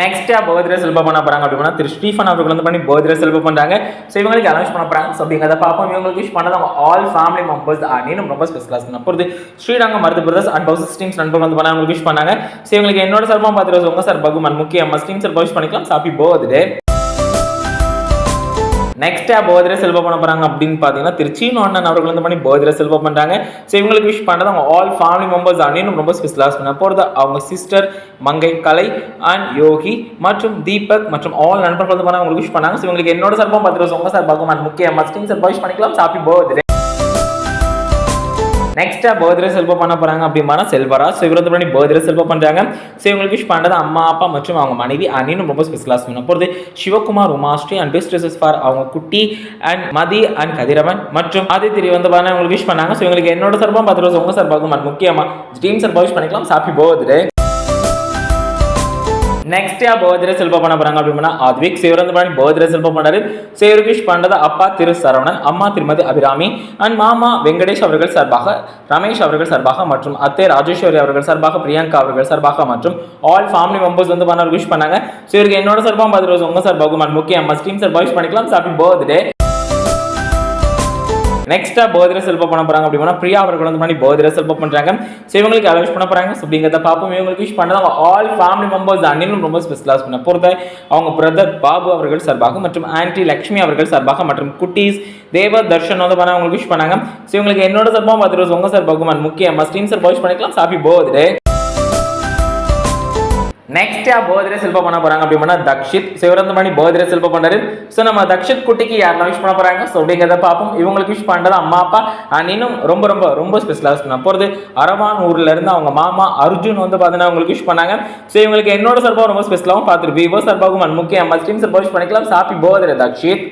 நெக்ஸ்டா birthday செல்ப பண்ண போகிறாங்க அப்படின்னா திரு ஸ்டீஃபன் அவர்கள் வந்து பண்ணி பர்த்டே செல்ப பண்ணுறாங்க ஸோ இவங்களுக்கு அனௌன்ஸ் பண்ண போகிறாங்க ஸோ அப்படிங்கிறத பார்ப்போம். இவங்களுக்கு விஷ் பண்ணது அவங்க ஆல் ஃபேமிலி மெம்பர்ஸ் அப்படின்னு ரொம்ப ஸ்பெஷலாக பண்ண போகிறது ஸ்ரீரங்க மருது பிரதர்ஸ் அண்ட் பவுசஸ் டீம்ஸ் நண்பர்கள் வந்து பண்ண அவங்களுக்கு விஷ் பண்ணாங்க. ஸோ இவங்களுக்கு என்னோட சார்பாக பார்த்துட்டு உங்க சார் பகுமன் முக்கிய அம்மா டீம் சார் விஷ் பண்ணிக்கலாம். சாப்பி பர்த்டே நெக்ஸ்டா பர்த்டே செலிப்ரேட் பண்ண போறாங்க அப்படின்னு பார்த்தீங்கன்னா திருச்சி அண்ணன் அவர்கள் வந்து பண்ணி பர்த்டே செலிப்ரேட் பண்றாங்க. ஸோ இவங்களுக்கு விஷ் பண்ணுறது அவங்க ஆல் ஃபேமிலி மெம்பர்ஸ் அண்ணனும் ரொம்ப ஸ்பெஷலாக பண்ண போகிறது அவங்க சிஸ்டர் மங்கை கலை அண்ட் யோகி மற்றும் தீபக் மற்றும் ஆல் நண்பர்கள் வந்து பண்ண அவங்களுக்கு விஷ் பண்ணாங்க. ஸோ இவங்களுக்கு என்னோட சார்பாக பத்திரம் உங்க சார் பகவான் முக்கிய மஸ்டிங் சார் விஷ் பண்ணிக்கலாம். ஹாப்பி பர்த்டே நெக்ஸ்டா பர்த்டே செல்வம் பண்ண போறாங்க அப்படின்னா செல்வரா ஸோ இவரது பண்ணி பர்த்டே செல்வம் பண்றாங்க. ஸோ இவங்களுக்கு விஷ் பண்ணுறது அம்மா அப்பா மற்றும் அவங்க மனைவி அனின்னு ரொம்ப ஸ்பெஷலாக சொன்ன போகிறது Sivakumar Umasri and best dresses for அவங்க குட்டி அண்ட் மதி அண்ட் கதிரவன் மற்றும் ஆதித்திரி வந்து பண்ண அவங்களுக்கு விஷ் பண்ணாங்க. ஸோ இவங்களுக்கு என்னோட சார்பாக பத்து ரோஸ் உங்க சார்பாகும் முக்கியமாக முக்கியமா டீம் சார் விஷ் பண்ணிக்கலாம். ஹாப்பி பர்த்டே நெக்ஸ்ட் யா பர்த்டே செல்ப பண்ண போறாங்க அப்படின்னா ஆத்விக். சிவரந்தபுராணி பர்த்டே செல்ப பண்ணாரு சேருகிஷ் பண்டத அப்பா திரு சரவணன் அம்மா திருமதி அபிராமி அண்ட் மாமா வெங்கடேஷ் அவர்கள் சார்பாக ரமேஷ் அவர்கள் சார்பாக மற்றும் அத்தை ராஜேஸ்வரி அவர்கள் சார்பாக பிரியங்கா அவர்கள் சார்பாக மற்றும் ஆல் ஃபேமிலி மெம்பர்ஸ் வந்து பண்ண விஷ் பண்ணாங்க. ஸோ இவருக்கு என்னோட சார்பாக பத்து ரோஸ் உங்க சார்பாகும் அண்ட் முக்கியம் அம்மா சார் விஷ் பண்ணிக்கலாம். ஹாப்பி பர்த்டே நெக்ஸ்ட்டாக பர்த்டே செல்ப பண்ண போகிறாங்க அப்படின்னா பிரியா அவர்கள் வந்து முன்னாடி பர்த்டே செல்ப பண்ணுறாங்க ஸோ இவங்களுக்கு அரேஞ்ச் பண்ண போகிறாங்க ஸோ அப்படிங்கிறத பார்ப்போம். இவங்களுக்கு விஷ் பண்ணது அவங்க ஆல் ஃபேமிலி மெம்பர்ஸ் அண்ணனும் ரொம்ப ஸ்பெஷலாக பண்ண போகிறத அவங்க பிரதர் பாபு அவர்கள் சார்பாக மற்றும் ஆன்டி லக்ஷ்மி அவர்கள் சார்பாக மற்றும் குட்டீஸ் தேவ தர்ஷன் வந்து பண்ண அவங்களுக்கு விஷ் பண்ணாங்க. ஸோ இவங்களுக்கு என்னோட சார்பாக பார்த்துட்டு உங்கள் சார்பாகும் and முக்கிய சார் விஷ் பண்ணிக்கலாம். ஹாப்பி பர்த்டே நெக்ஸ்டா யா பர்த்டே செல்ப பண்ண போறாங்க அப்படின்னா தக்ஷித். சிவரந்தமணி பர்த்டே செல்ப பண்ணாரு ஸோ நம்ம தக்ஷித் குட்டிக்கு யாரெல்லாம் விஷ் பண்ண போறாங்க? ஸோ அப்படிங்கிறத பார்ப்போம். இவங்களுக்கு விஷ் பண்றது அம்மா அப்பா அண்ட் இன்னும் ரொம்ப ரொம்ப ரொம்ப ஸ்பெஷலாக பண்ண போகிறது அரவான் ஊர்ல இருந்து அவங்க மாமா அர்ஜுன் வந்து பார்த்தீங்கன்னா அவங்களுக்கு விஷ் பண்ணாங்க. ஸோ இவங்களுக்கு என்னோட சார்பாக ரொம்ப ஸ்பெஷலாகவும் பார்த்துட்டு விவோ சார்பாகவும் and முக்கிய அம்மா ஸ்டீம் சார்பாக விஷ் பண்ணிக்கலாம். Happy birthday Dakshith.